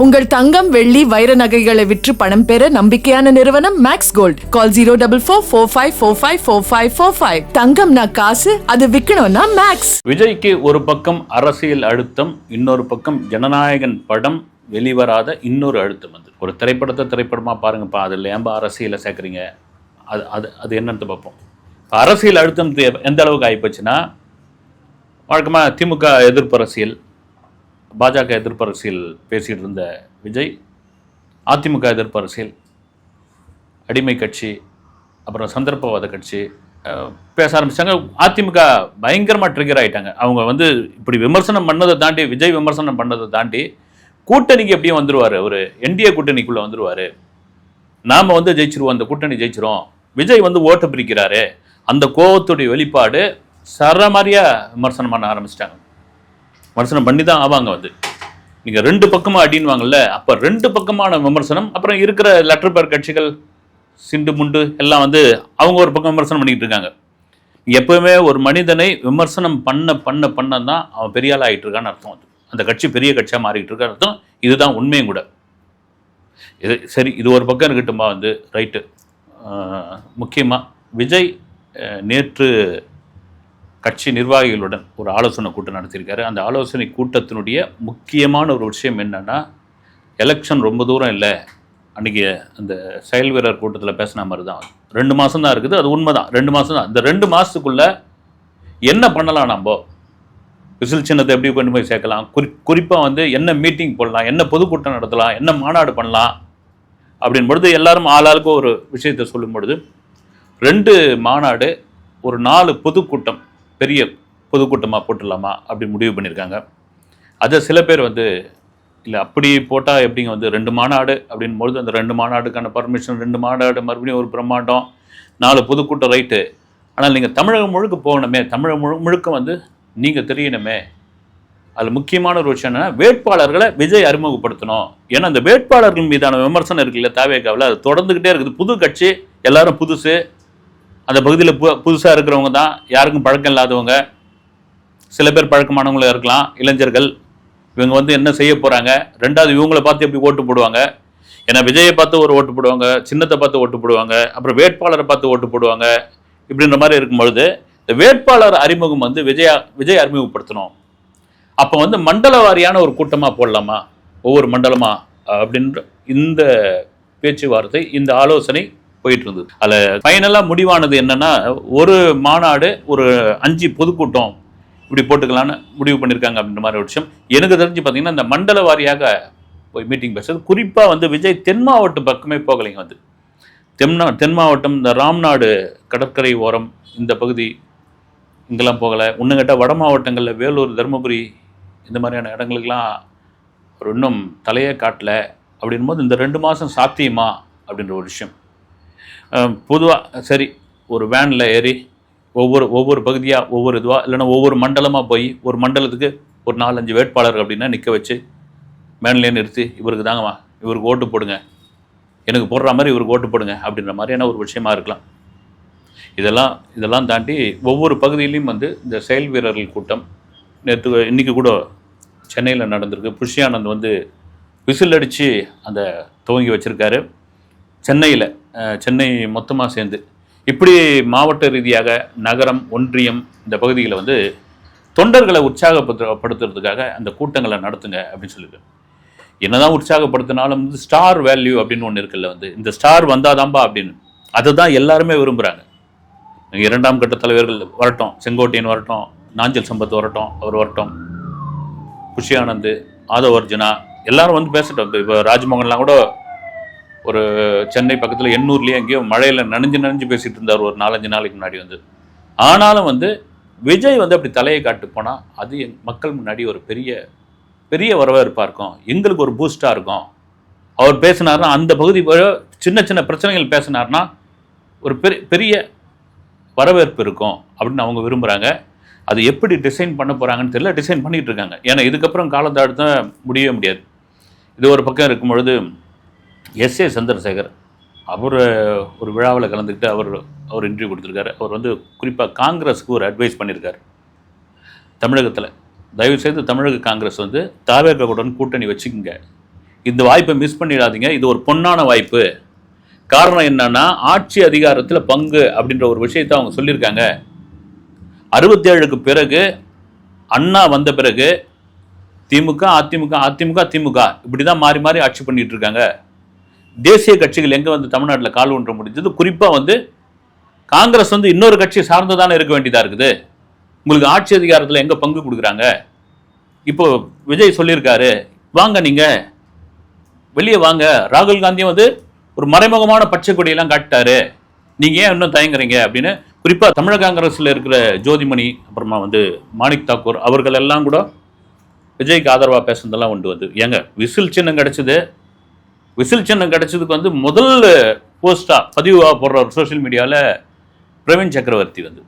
உங்கள் தங்கம் வெள்ளி வைர நகைகளை விற்று பணம் பெற நம்பிக்கையான நிறுவனம் Max Gold call zero double four four five four five four five four five தங்கம்னா காசு அது விற்கணும்னா மேக்ஸ் விஜய்க்கு ஒரு பக்கம் அரசியல் அழுத்தம் இன்னொரு பக்கம் ஜனநாயகன் படம் வெளிவராத இன்னொரு அழுத்தம் வந்து ஒரு திரைப்படத்தை திரைப்படமாக பாருங்கப்பா அதில் ஏன்பா அரசியலை சேர்க்குறீங்க? அது அது அது என்னன்னு பார்ப்போம். அரசியல் அழுத்தம் எந்த அளவுக்கு ஆகிப்போச்சுன்னா வழக்கமாக திமுக எதிர்ப்பு அரசியல் பாஜக எதிர்ப்பு அரசியல் பேசிகிட்டு இருந்த விஜய் அதிமுக எதிர்ப்பு அரசியல் அடிமை கட்சி அப்புறம் சந்தர்ப்பவாத கட்சி பேச ஆரம்பித்தாங்க அதிமுக பயங்கரமாக ட்ரிகர் ஆயிட்டாங்க. அவங்க வந்து இப்படி விமர்சனம் பண்ணதை தாண்டி விஜய் விமர்சனம் பண்ணதை தாண்டி கூட்டணிக்கு எப்படியும் வந்துடுவார் ஒரு என்டிஏ கூட்டணிக்குள்ளே வந்துடுவார் நாம் வந்து ஜெயிச்சிருவோம். அந்த கூட்டணி ஜெயிச்சிரும். விஜய் வந்து ஓட்டு பிரிக்கிறாரு. அந்த கோவத்துடைய வெளிப்பாடு சரமாரியாக விமர்சனம் பண்ண ஆரம்பிச்சிட்டாங்க. விமர்சனம் பண்ணி தான் ஆவாங்க வந்து நீங்கள் ரெண்டு பக்கமாக அடின்வாங்கல்ல அப்போ ரெண்டு பக்கமான விமர்சனம் அப்புறம் இருக்கிற லெட்டர் பேர் கட்சிகள் சிண்டு முண்டு எல்லாம் வந்து அவங்க ஒரு பக்கம் விமர்சனம் பண்ணிக்கிட்டு இருக்காங்க. எப்பவுமே ஒரு மனிதனை விமர்சனம் பண்ண பண்ண பண்ண தான் அவன் பெரிய ஆள் ஆகிட்டு இருக்கான்னு அர்த்தம் அது. அந்த கட்சி பெரிய கட்சியாக மாறிக்கிட்டு இருக்கான்னு அர்த்தம். இதுதான் உண்மையும் கூட. இது சரி இது ஒரு பக்கம் இருக்கட்டுமா வந்து ரைட்டு முக்கியமாக விஜய் நேற்று கட்சி நிர்வாகிகளுடன் ஒரு ஆலோசனை கூட்டம் நடத்தியிருக்காரு. அந்த ஆலோசனை கூட்டத்தினுடைய முக்கியமான ஒரு விஷயம் என்னன்னா எலெக்ஷன் ரொம்ப தூரம் இல்லை. அன்றைக்கி அந்த செயல் வீரர் கூட்டத்தில் பேசின மாதிரி தான் ரெண்டு மாதம் தான் இருக்குது அது உண்மை தான் ரெண்டு மாதம் தான். இந்த ரெண்டு மாதத்துக்குள்ளே என்ன பண்ணலாம் நம்ம? விசில் சின்னத்தை எப்படி கொண்டு போய் சேர்க்கலாம்? குறி குறிப்பாக வந்து என்ன மீட்டிங் போடலாம்? என்ன பொதுக்கூட்டம் நடத்தலாம்? என்ன மாநாடு பண்ணலாம்? அப்படின் பொழுது எல்லாரும் ஆளாளுக்கு ஒரு விஷயத்தை சொல்லும் பொழுது ரெண்டு மாநாடு ஒரு நாலு பொதுக்கூட்டம் பெரிய பொதுக்கூட்டமாக போட்டுடலாமா அப்படி முடிவு பண்ணியிருக்காங்க. அதை சில பேர் வந்து இல்லை அப்படி போட்டால் எப்படிங்க வந்து ரெண்டு மாநாடு? அப்படின் பொழுது அந்த ரெண்டு மாநாடுக்கான பர்மிஷன் ரெண்டு மாநாடு மறுபடியும் ஒரு பிரம்மாண்டம் நாலு பொதுக்கூட்டம் ரைட்டு ஆனால் நீங்கள் தமிழகம் முழுக்க போகணுமே தமிழகம் முழு முழுக்க வந்து நீங்கள் தெரியணுமே. அதில் முக்கியமான ஒரு விஷயம் என்னன்னா வேட்பாளர்களை விஜய் அறிமுகப்படுத்தணும். ஏன்னா அந்த வேட்பாளர்கள் மீதான விமர்சனம் இருக்குல்ல தாவேக்காவில் அது தொடர்ந்துக்கிட்டே இருக்குது. புது கட்சி எல்லாரும் புதுசு. அந்த பகுதியில் பு புதுசாக இருக்கிறவங்க தான் யாருக்கும் பழக்கம் இல்லாதவங்க. சில பேர் பழக்கமானவங்களாக இருக்கலாம் இளைஞர்கள். இவங்க வந்து என்ன செய்ய போகிறாங்க ரெண்டாவது இவங்களை பார்த்து எப்படி ஓட்டு போடுவாங்க? ஏன்னா விஜயை பார்த்து ஒரு ஓட்டு போடுவாங்க சின்னத்தை பார்த்து ஓட்டு போடுவாங்க அப்புறம் வேட்பாளரை பார்த்து ஓட்டு போடுவாங்க இப்படின்ற மாதிரி இருக்கும் பொழுது இந்த வேட்பாளர் அறிமுகம் வந்து விஜயா விஜய் அறிமுகப்படுத்தணும். அப்போ வந்து மண்டல வாரியான ஒரு கூட்டமாக போடலாமா? ஒவ்வொரு மண்டலமாக அப்படின்ற இந்த பேச்சுவார்த்தை இந்த ஆலோசனை போயிட்டு இருந்தது அதில் ஃபைனலாக முடிவானது என்னன்னா ஒரு மாநாடு ஒரு அஞ்சு பொதுக்கூட்டம் இப்படி போட்டுக்கலான்னு முடிவு பண்ணியிருக்காங்க அப்படின்ற மாதிரி ஒரு விஷயம். எனக்கு தெரிஞ்சு பார்த்தீங்கன்னா இந்த மண்டல வாரியாக போய் மீட்டிங் பேசுறது குறிப்பாக வந்து விஜய் தென் மாவட்டம் பக்கமே போகலைங்க வந்து. தென்னா தென் மாவட்டம் இந்த ராம்நாடு கடற்கரை ஓரம் இந்த பகுதி இங்கெல்லாம் போகலை. ஒன்று கேட்டால் வட மாவட்டங்களில் வேலூர் தருமபுரி இந்த மாதிரியான இடங்களுக்கெல்லாம் ஒரு இன்னும் தலையே அப்படின்னும் அப்படின்போது இந்த ரெண்டு மாதம் சாத்தியமா அப்படின்ற ஒரு விஷயம். பொதுவாக சரி ஒரு வேனில் ஏறி ஒவ்வொரு ஒவ்வொரு பகுதியாக ஒவ்வொரு இதுவாக இல்லைன்னா ஒவ்வொரு மண்டலமாக போய் ஒரு மண்டலத்துக்கு ஒரு நாலஞ்சு வேட்பாளர் அப்படின்னா நிற்க வச்சு வேன்லேயே நிறுத்தி இவருக்கு தாங்கம்மா இவருக்கு ஓட்டு போடுங்க. எனக்கு போடுற மாதிரி இவருக்கு ஓட்டு போடுங்க அப்படின்ற மாதிரியான ஒரு விஷயமா இருக்கலாம். இதெல்லாம் இதெல்லாம் தாண்டி ஒவ்வொரு பகுதியிலையும் வந்து இந்த செயல் வீரர்கள் கூட்டம் நேற்று இன்றைக்கி கூட சென்னையில் நடந்திருக்கு. புஷியானந்த் வந்து விசில் அடித்து அந்த துவங்கி வச்சுருக்காரு. சென்னையில் சென்னை மொத்தமாக சேர்ந்து. இப்படி மாவட்ட ரீதியாக நகரம் ஒன்றியம் இந்த பகுதிகளை வந்து தொண்டர்களை உற்சாகப்படுத்துறதுக்காக அந்த கூட்டங்களை நடத்துங்க அப்படின்னு சொல்லிட்டு என்னதான் உற்சாகப்படுத்தினாலும் வந்து ஸ்டார் வேல்யூ அப்படின்னு ஒன்று இருக்குல்ல வந்து. இந்த ஸ்டார் வந்தாதான்பா அப்படின்னு. அதை தான் எல்லாருமே விரும்புகிறாங்க இரண்டாம் கட்ட தலைவர்கள் வரட்டும் செங்கோட்டையன் வரட்டும் நாஞ்சல் சம்பத் வரட்டும் அவர் வரட்டும். குஷி ஆனந்த் ஆதவ் அர்ஜுனா எல்லாரும் வந்து பேசட்டும். இப்போ ராஜ்மோகன்லாம் கூட ஒரு சென்னை பக்கத்தில் எண்ணூர்லேயே எங்கேயோ மழையில் நனைஞ்சு நனைஞ்சு பேசிகிட்டு இருந்தார் ஒரு நாலஞ்சு நாளைக்கு முன்னாடி வந்து. ஆனாலும் வந்து விஜய் வந்து அப்படி தலையை காட்டு போனால் அது எங் மக்கள் முன்னாடி ஒரு பெரிய பெரிய வரவேற்பாக இருக்கும். எங்களுக்கு ஒரு பூஸ்டாக இருக்கும். அவர் பேசினார்னா அந்த பகுதி சின்ன சின்ன பிரச்சனைகள் பேசினார்னா ஒரு பெரிய பெரிய வரவேற்பு இருக்கும் அப்படின்னு அவங்க விரும்புகிறாங்க அது எப்படி டிசைன் பண்ண போகிறாங்கன்னு தெரியல டிசைன் பண்ணிகிட்டு இருக்காங்க. ஏன்னா இதுக்கப்புறம் காலத்தாழ்த்த முடியவே முடியாது. இது ஒரு பக்கம் இருக்கும் பொழுது எஸ் ஏ சந்திரசேகர். அவர் ஒரு விழாவில் கலந்துக்கிட்டு அவர் அவர் இன்டர்வியூ கொடுத்துருக்காரு. அவர் வந்து குறிப்பாக காங்கிரஸுக்கு ஒரு அட்வைஸ் பண்ணியிருக்காரு. தமிழகத்தில். தயவுசெய்து தமிழக காங்கிரஸ் வந்து தாவேக்கவுடன் கூட்டணி வச்சுக்கோங்க. இந்த வாய்ப்பை மிஸ் பண்ணிடாதீங்க. இது ஒரு பொன்னான வாய்ப்பு. காரணம் என்னன்னா ஆட்சி அதிகாரத்தில் பங்கு அப்படின்ற ஒரு விஷயத்தை அவங்க சொல்லியிருக்காங்க. அறுபத்தேழுக்கு பிறகு அண்ணா வந்த பிறகு திமுக அதிமுக அதிமுக திமுக இப்படி தான் மாறி மாறி ஆட்சி பண்ணிகிட்டு இருக்காங்க. தேசிய கட்சிகள் எங்கே வந்து தமிழ்நாட்டில் கால் ஒன்ற முடிஞ்சது? குறிப்பாக வந்து காங்கிரஸ் வந்து இன்னொரு கட்சி சார்ந்து தானே இருக்க வேண்டியதாக இருக்குது? உங்களுக்கு ஆட்சி அதிகாரத்தில் எங்கே பங்கு கொடுக்குறாங்க? இப்போ விஜய் சொல்லியிருக்காரு வாங்க நீங்கள் வெளியே வாங்க. ராகுல் காந்தியும் வந்து ஒரு மறைமுகமான பச்சை கொடியெல்லாம் காட்டிட்டாரு. நீங்கள் ஏன் இன்னும் தயங்குறீங்க? அப்படின்னு குறிப்பாக தமிழக காங்கிரஸில் இருக்கிற ஜோதிமணி அப்புறமா வந்து மாணிக் தாக்கூர் அவர்கள் எல்லாம் கூட விஜய்க்கு ஆதரவாக பேசுனதெல்லாம் உண்டு வந்து. ஏங்க விசில் சின்னம் கிடச்சிது. விசில் சின்னம் கிடைச்சதுக்கு வந்து முதல் போஸ்டாக பதிவாக போடுற ஒரு சோஷியல் மீடியாவில் பிரவீன் சக்கரவர்த்தி வந்து.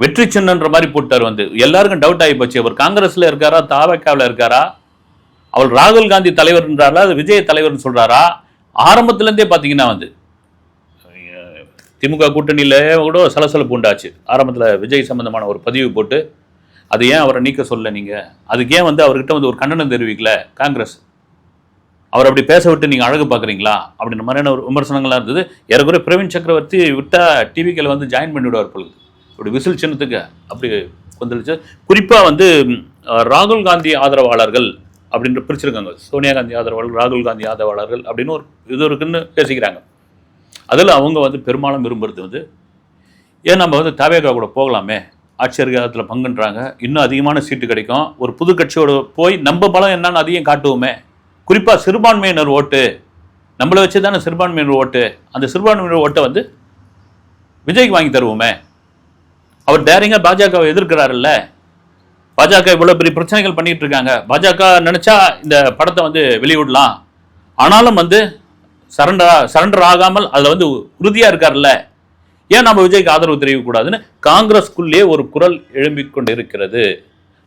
வெற்றி சின்னன்ற மாதிரி போட்டார் வந்து. எல்லாருக்கும் டவுட் ஆகி போச்சு. அவர் காங்கிரஸில் இருக்காரா? தாவக்காவில் இருக்காரா? அவர் ராகுல் காந்தி தலைவர்ன்றாரா? அது விஜய் தலைவர்னு சொல்கிறாரா ஆரம்பத்துலேருந்தே பார்த்தீங்கன்னா வந்து திமுக கூட்டணியில் கூட சலசலப்பு உண்டாச்சு. ஆரம்பத்தில் விஜய் சம்பந்தமான ஒரு பதிவு போட்டு அது ஏன் அவரை நீக்க சொல்ல நீங்கள் அதுக்கு ஏன் வந்து அவர்கிட்ட வந்து ஒரு கண்டனம் தெரிவிக்கல காங்கிரஸ்? அவர் அப்படி பேச விட்டு நீங்கள் அழகு பார்க்குறீங்களா? அப்படின்ற மாதிரியான ஒரு விமர்சனங்கள்லாம் இருந்தது. ஏறக்குறைய பிரவீன் சக்கரவர்த்தி விட்டா டிவிக்கில் வந்து ஜாயின் பண்ணி விடுவார் பொழுது அப்படி விசில் சின்னத்துக்கு அப்படி கொந்தளிச்சு குறிப்பாக வந்து ராகுல் காந்தி ஆதரவாளர்கள் அப்படின்ற பிரிச்சிருக்காங்க. சோனியா காந்தி ஆதரவாளர்கள் ராகுல் காந்தி ஆதரவாளர்கள் அப்படின்னு ஒரு இது இருக்குன்னு பேசிக்கிறாங்க. அதில் அவங்க வந்து பெரும்பாலும் விரும்புறது வந்து ஏன் நம்ம வந்து தாவேகா கூட போகலாமே? ஆட்சி அதிகாரத்தில் பங்குன்றாங்க. இன்னும் அதிகமான சீட்டு கிடைக்கும். ஒரு புது கட்சியோட போய் நம்ம பலம் என்னன்னு அதையும் காட்டுவோமே? குறிப்பாக சிறுபான்மையினர் ஓட்டு நம்மளை வச்சு தானே சிறுபான்மையினர் ஓட்டு. அந்த சிறுபான்மையினர் ஓட்டை வந்து விஜய்க்கு வாங்கி தருவோமே. அவர் டேரிங்காக பாஜகவை எதிர்க்கிறாருல்ல. பாஜக இவ்வளோ பெரிய பிரச்சனைகள் பண்ணிகிட்டு இருக்காங்க. பாஜக நினச்சா இந்த படத்தை வந்து வெளியிடலாம். ஆனாலும் வந்து சரண்டர் சரண்டர் ஆகாமல் அதில் வந்து உறுதியாக இருக்கார்ல ஏன் நம்ம விஜய்க்கு ஆதரவு தெரிவிக்கக்கூடாதுன்னு காங்கிரஸ்குள்ளேயே ஒரு குரல் எழும்பிக் கொண்டு இருக்கிறது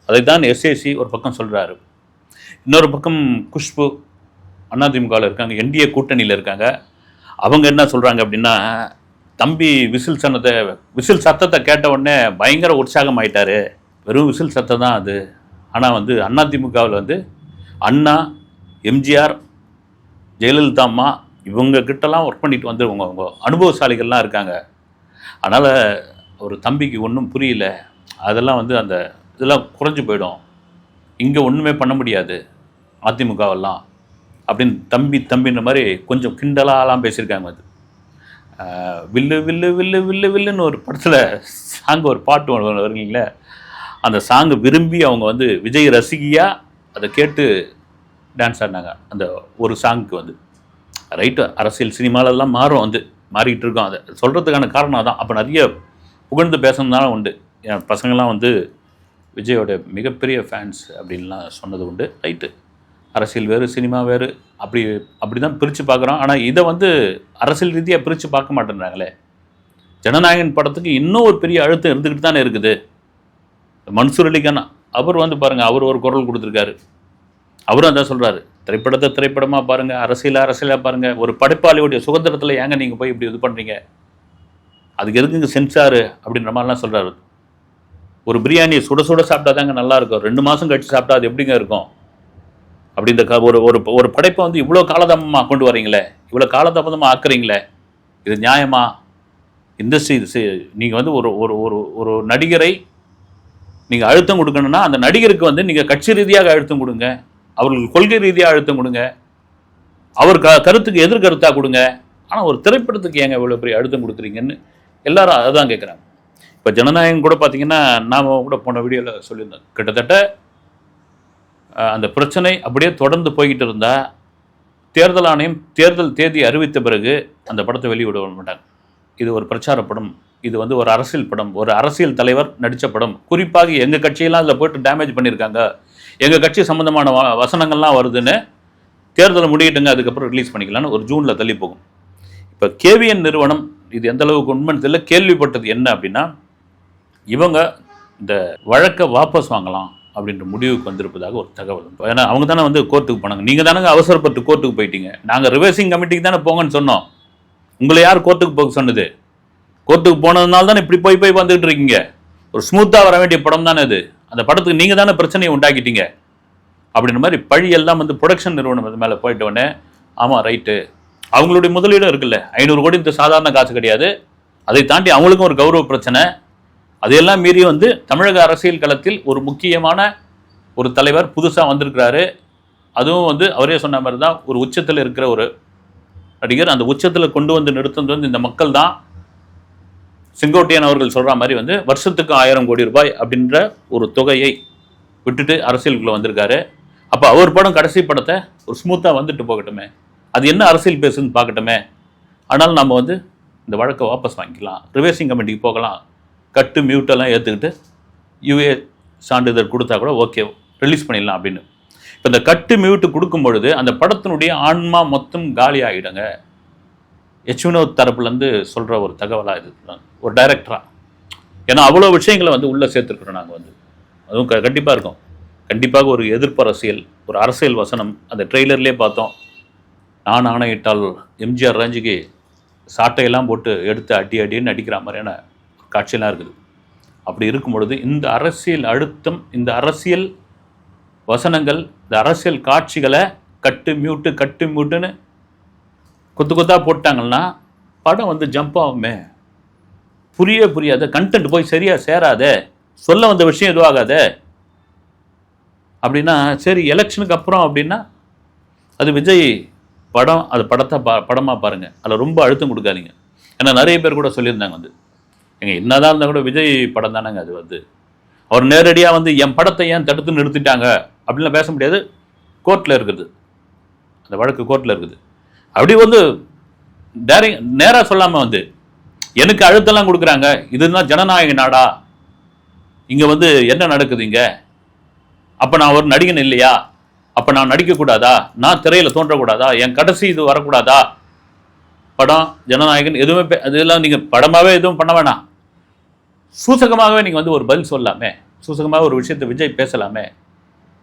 அதைத்தான் எஸ்ஏசி ஒரு பக்கம் சொல்கிறாரு இன்னொரு பக்கம் குஷ்பு அதிமுகவில் இருக்காங்க என்டிஏ கூட்டணியில் இருக்காங்க. அவங்க என்ன சொல்கிறாங்க அப்படின்னா தம்பி விசில் சன்னத்தை விசில் சத்தத்தை கேட்ட உடனே பயங்கர உற்சாகம் ஆயிட்டாரு. வெறும் விசில் சத்தம் தான் அது. ஆனால் வந்து அதிமுகவில் வந்து அண்ணா எம்ஜிஆர் ஜெயலலிதா அம்மா இவங்க கிட்டலாம் ஒர்க் பண்ணிட்டு வந்துருவங்க அவங்க அனுபவசாலிகள்லாம் இருக்காங்க. அதனால் ஒரு தம்பிக்கு ஒன்றும் புரியல. அதெல்லாம் வந்து அந்த இதெல்லாம் குறைஞ்சி போயிடும். இங்கே ஒன்றுமே பண்ண முடியாது அதிமுகவெல்லாம். அப்படின்னு தம்பி தம்பின்ற மாதிரி கொஞ்சம் கிண்டலாலாம் பேசியிருக்காங்க அது. வில்லு வில்லு வில்லு வில்லு வில்லுன்னு ஒரு படத்தில் சாங் ஒரு பாட்டு ஒன்று வருங்களே. அந்த சாங்கு விரும்பி அவங்க வந்து விஜய் ரசிகையாக அதை கேட்டு டான்ஸ் ஆடினாங்க அந்த ஒரு சாங்க்கு வந்து. ரைட்டு அரசியல் சினிமாலெல்லாம் மாறும் வந்து மாறிக்கிட்டு இருக்கோம். அதை சொல்கிறதுக்கான காரணம் அதான். அப்போ நிறைய புகழ்ந்து பேசுனதுனால உண்டு. என் பசங்கள்லாம் வந்து விஜயோட மிகப்பெரிய ஃபேன்ஸ் அப்படின்லாம் சொன்னது உண்டு. ரைட்டு அரசியல் வேறு சினிமா வேறு அப்படி அப்படி தான் பிரித்து பார்க்குறோம். ஆனால் இதை வந்து அரசியல் ரீதியாக பிரித்து பார்க்க மாட்டேன்றாங்களே. ஜனநாயகன் படத்துக்கு இன்னும் ஒரு பெரிய அழுத்தம் இருந்துக்கிட்டு தானே இருக்குது. மன்சூர் அலிகான் அவர் வந்து பாருங்கள் அவர் ஒரு குரல் கொடுத்துருக்காரு. அவரும் அதான் சொல்கிறாரு திரைப்படத்தை திரைப்படமாக பாருங்க அரசியலாக அரசியலாக பாருங்கள் ஒரு படைப்பாளியுடைய சுதந்திரத்தில் ஏங்க நீங்கள் போய் இப்படி இது பண்ணுறீங்க அதுக்கு எதுக்குங்க சென்சாரு அப்படின்ற மாதிரிலாம் சொல்கிறாரு ஒரு பிரியாணி சுட சுட சாப்பிட்டா தாங்க நல்லா இருக்கும். ரெண்டு மாதம் கழிச்சு சாப்பிட்டா அது எப்படிங்க இருக்கும்? அப்படி இந்த க- ஒரு ஒரு ஒரு படைப்பை வந்து இவ்வளோ காலதாமமாக கொண்டு வரீங்களே? இவ்வளோ காலதாமதமாக ஆக்குறீங்களே? இது நியாயமா? இண்டஸ்ட்ரி நீங்கள் வந்து ஒரு ஒரு ஒரு ஒரு நடிகரை நீங்கள் அழுத்தம் கொடுக்கணும்னா அந்த நடிகருக்கு வந்து நீங்கள் கட்சி ரீதியாக அழுத்தம் கொடுங்க. அவர்களுக்கு கொள்கை ரீதியாக அழுத்தம் கொடுங்க. அவர் க கருத்துக்கு எதிர்கருத்தாக கொடுங்க. ஆனால் ஒரு திரைப்படத்துக்கு ஏங்க இவ்வளோ பெரிய அழுத்தம் கொடுக்குறீங்கன்னு எல்லாரும் அதான் கேட்குறாங்க இப்போ ஜனநாயகம் கூட பார்த்தீங்கன்னா நாம் கூட போன வீடியோவில் சொல்லியிருந்தோம். கிட்டத்தட்ட அந்த பிரச்சனை அப்படியே தொடர்ந்து போய்கிட்டு இருந்தால் தேர்தல் ஆணையம் தேர்தல் தேதி அறிவித்த பிறகு அந்த படத்தை வெளியிட மாட்டாங்க. இது ஒரு பிரச்சார படம். இது வந்து ஒரு அரசியல் படம். ஒரு அரசியல் தலைவர் நடித்த படம். குறிப்பாக எங்கள் கட்சியெல்லாம் அதில் போயிட்டு டேமேஜ் பண்ணியிருக்காங்க. எங்கள் கட்சி சம்மந்தமான வ வசனங்கள்லாம் வருதுன்னு தேர்தல் முடியட்டுங்க அதுக்கப்புறம் ரிலீஸ் பண்ணிக்கலாம்னு ஒரு ஜூனில் தள்ளி போகும். இப்போ கேவிஎன் நிறுவனம் இது எந்த அளவுக்கு உண்மைன்னு தெரியல கேள்விப்பட்டது என்ன அப்படின்னா இவங்க இந்த வழக்கை வாபஸ் வாங்கலாம் அப்படின்ற முடிவுக்கு வந்திருப்பதாக ஒரு தகவல். ஏன்னா அவங்க தானே வந்து கோர்ட்டுக்கு போனாங்க. நீங்கள் தானே அவசரப்பட்டு கோர்ட்டுக்கு போயிட்டீங்க. நாங்கள் ரிவர்சிங் கமிட்டிக்கு தானே போங்கன்னு சொன்னோம். உங்களை யார் கோர்ட்டுக்கு போக சொன்னது? கோர்ட்டுக்கு போனதுனால தானே இப்படி போய் போய் வந்துகிட்டு இருக்கீங்க? ஒரு ஸ்மூத்தாக வர வேண்டிய படம் தானே இது அந்த படத்துக்கு நீங்கள் தானே பிரச்சனையை உண்டாக்கிட்டீங்க. அப்படின்ற மாதிரி பழி எல்லாம் வந்து ப்ரொடக்ஷன் நிறுவனம் அது மேலே போயிட்ட உடனே ஆமாம் ரைட்டு அவங்களுடைய முதலீடும் இருக்குல்ல. ஐநூறு கோடி இந்த சாதாரண காசு கிடையாது. அதை தாண்டி அவங்களுக்கும் ஒரு கௌரவ பிரச்சனை. அதையெல்லாம் மீறி வந்து தமிழக அரசியல் களத்தில் ஒரு முக்கியமான ஒரு தலைவர் புதுசாக வந்திருக்கிறாரு. அதுவும் வந்து அவரே சொன்ன மாதிரி தான் ஒரு உச்சத்தில் இருக்கிற ஒரு நடிகர். அந்த உச்சத்தில் கொண்டு வந்து நிறுத்தது வந்து இந்த மக்கள் தான். செங்கோட்டையன் அவர்கள் சொல்கிற மாதிரி வந்து வருஷத்துக்கு ஆயிரம் கோடி ரூபாய் அப்படின்ற ஒரு தொகையை விட்டுட்டு அரசியலுக்குள்ளே வந்திருக்காரு. அப்போ அவர் படம் கடைசி படத்தை ஒரு ஸ்மூத்தாக வந்துட்டு போகட்டுமே. அது என்ன அரசியல் பேசுன்னு பார்க்கட்டுமே. ஆனால் நம்ம வந்து இந்த வழக்கை வாபஸ் வாங்கிக்கலாம். ரிவேர்சிங் கமிட்டிக்கு போகலாம். கட்டு மியூட்டெல்லாம் ஏற்றுக்கிட்டு யூஏ சான்றிதழ் கொடுத்தா கூட ஓகே ரிலீஸ் பண்ணிடலாம் அப்படின்னு. இப்போ இந்த கட்டு மியூட்டு கொடுக்கும் பொழுது அந்த படத்தினுடைய ஆன்மா மொத்தம் காலி ஆகிடுங்க. எச் வினோத் தரப்புலேருந்து சொல்கிற ஒரு தகவலாக இது. ஒரு டைரக்டராக ஏன்னா அவ்வளோ விஷயங்களை வந்து உள்ளே சேர்த்துருக்குறோம் நாங்கள் வந்து. அதுவும் க கண்டிப்பாக இருக்கும். கண்டிப்பாக ஒரு எதிர்ப்பு அரசியல் ஒரு அரசியல் வசனம். அந்த ட்ரெய்லர்லேயே பார்த்தோம். நான் ஆணையிட்டால் எம்ஜிஆர் ரஞ்சிக்கு சாட்டையெல்லாம் போட்டு எடுத்து அடி அடின்னு அடிக்கிற மாதிரியான காட்சியெல்லாம் இருக்குது. அப்படி இருக்கும் பொழுது இந்த அரசியல் அழுத்தம் இந்த அரசியல் வசனங்கள் இந்த அரசியல் காட்சிகளை கட்டு மியூட்டு கட்டு மியூட்டுன்னு கொத்து கொத்தாக போட்டாங்கன்னா படம் வந்து ஜம்ப் ஆகுமே. புரிய புரியாத கண்டென்ட் போய் சரியாக சேராதே சொல்ல வந்த விஷயம் இதுவாகாதே. அப்படின்னா சரி எலெக்ஷனுக்கு அப்புறம் அப்படின்னா அது விஜய் படம் அது படத்தை பா படமாக பாருங்கள் அதில் ரொம்ப அழுத்தம் கொடுக்காதீங்க. ஏன்னா நிறைய பேர் கூட சொல்லியிருந்தாங்க வந்து. எங்க என்னதான் இருந்தால் கூட விஜய் படம் தானேங்க அது வந்து. அவர் நேரடியாக வந்து என் படத்தை ஏன் தடுத்து நிறுத்திட்டாங்க? அப்படின்லாம் பேச முடியாது. கோர்ட்டில் இருக்குது. அந்த வழக்கு கோர்ட்டில் இருக்குது. அப்படி வந்து டேரி நேராக சொல்லாமல் வந்து எனக்கு அழுத்தெல்லாம் கொடுக்குறாங்க. இதுதான் ஜனநாயக நாடா? இங்கே வந்து என்ன நடக்குது இங்கே? அப்போ நான் ஒரு நடிகன் இல்லையா? அப்போ நான் நடிக்கக்கூடாதா நான் திரையில் தோன்றக்கூடாதா? என் கடைசி இது வரக்கூடாதா? படம் ஜனநாயகன் எதுவுமே அதெல்லாம் நீங்கள் படமாகவே எதுவும் பண்ண வேணாம். சூசகமாகவே நீங்கள் வந்து ஒரு பதில் சொல்லலாமே சூசகமாக ஒரு விஷயத்தை விஜய் பேசலாமே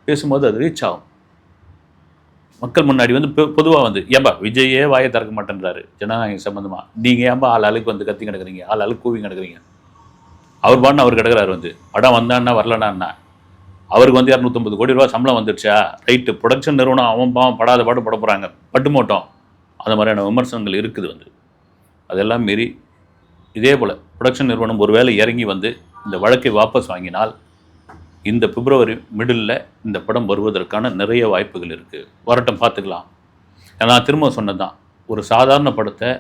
பேசும்போது அது ரீச் ஆகும். மக்கள் முன்னாடி வந்து பொதுவாக வந்து ஏம்பா விஜயே வாயை திறக்க மாட்டேன்றாரு ஜனநாயகம் சம்மந்தமாக நீங்கள் ஏன்பா ஆள் ஆளுக்கு வந்து கத்தி கிடக்குறீங்க ஆள் ஆளுக்கு கூவி கிடக்குறீங்க. அவர் பான்னு அவர் கிடக்குறாரு வந்து படம் வந்தான்னா வரலனா அவருக்கு வந்து இரநூத்தம்பது கோடி ரூபா சம்பளம் வந்துடுச்சா ரைட்டு ப்ரொடக்ஷன் நிறுவனம் அவன் பாவம் படாத பாட்டு பட போகிறாங்க பட்டு மோட்டோம் அந்த மாதிரியான விமர்சனங்கள் இருக்குது வந்து. அதெல்லாம் மீறி இதே போல் ப்ரொடக்ஷன் நிறுவனம் ஒருவேளை இறங்கி வந்து இந்த வழக்கை வாபஸ் வாங்கினால் இந்த பிப்ரவரி மிடில் இந்த படம் வருவதற்கான நிறைய வாய்ப்புகள் இருக்குது வரட்டும் பார்த்துக்கலாம். நான் திரும்ப சொன்னது தான் ஒரு சாதாரண படத்தை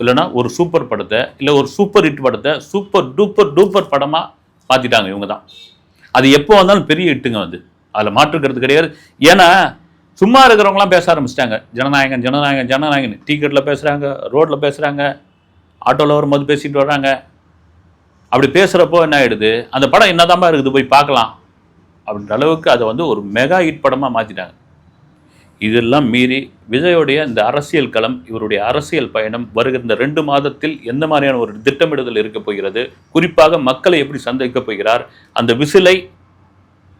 இல்லைன்னா ஒரு சூப்பர் படத்தை இல்லை ஒரு சூப்பர் ஹிட் படத்தை சூப்பர் டூப்பர் டூப்பர் படமாக மாற்றிட்டாங்க இவங்க தான் அது எப்போ வந்தாலும் பெரிய ஹிட்டுங்க வந்து அதில் மாற்றுக்கிறது கிடையாது. ஏன்னா சும்மா இருக்கிறவங்களாம் பேச ஆரம்பிச்சிட்டாங்க. ஜனநாயகன் ஜனநாயகன் ஜனநாயகன். டிக்கெட்டில் பேசுகிறாங்க ரோட்டில் பேசுகிறாங்க ஆட்டோவில் வரும்போது பேசிட்டு வர்றாங்க. அப்படி பேசுகிறப்போ என்ன ஆகிடுது அந்த படம் என்னதாம்மா இருக்குது? போய் பார்க்கலாம். அப்படின்ற அளவுக்கு அதை வந்து ஒரு மெகா ஹிட் படமாக மாற்றிட்டாங்க இதெல்லாம் மீறி விஜயோடைய இந்த அரசியல் களம் இவருடைய அரசியல் பயணம் வருகிற இந்த ரெண்டு மாதத்தில் எந்த மாதிரியான ஒரு திட்டமிடுதல் இருக்க போகிறது? குறிப்பாக மக்களை எப்படி சந்திக்க போகிறார்? அந்த விசிலை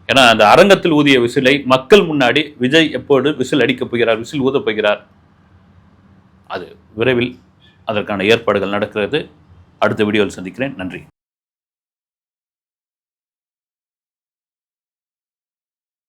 ஏன்னா அந்த அரங்கத்தில் ஊதிய விசிலை மக்கள் முன்னாடி விஜய் எப்போது விசில் அடிக்கப் போகிறார்? விசில் ஊதப் போகிறார்? அது விரைவில் அதற்கான ஏற்பாடுகள் நடக்கிறது. அடுத்த வீடியோவில் சந்திக்கிறேன். நன்றி.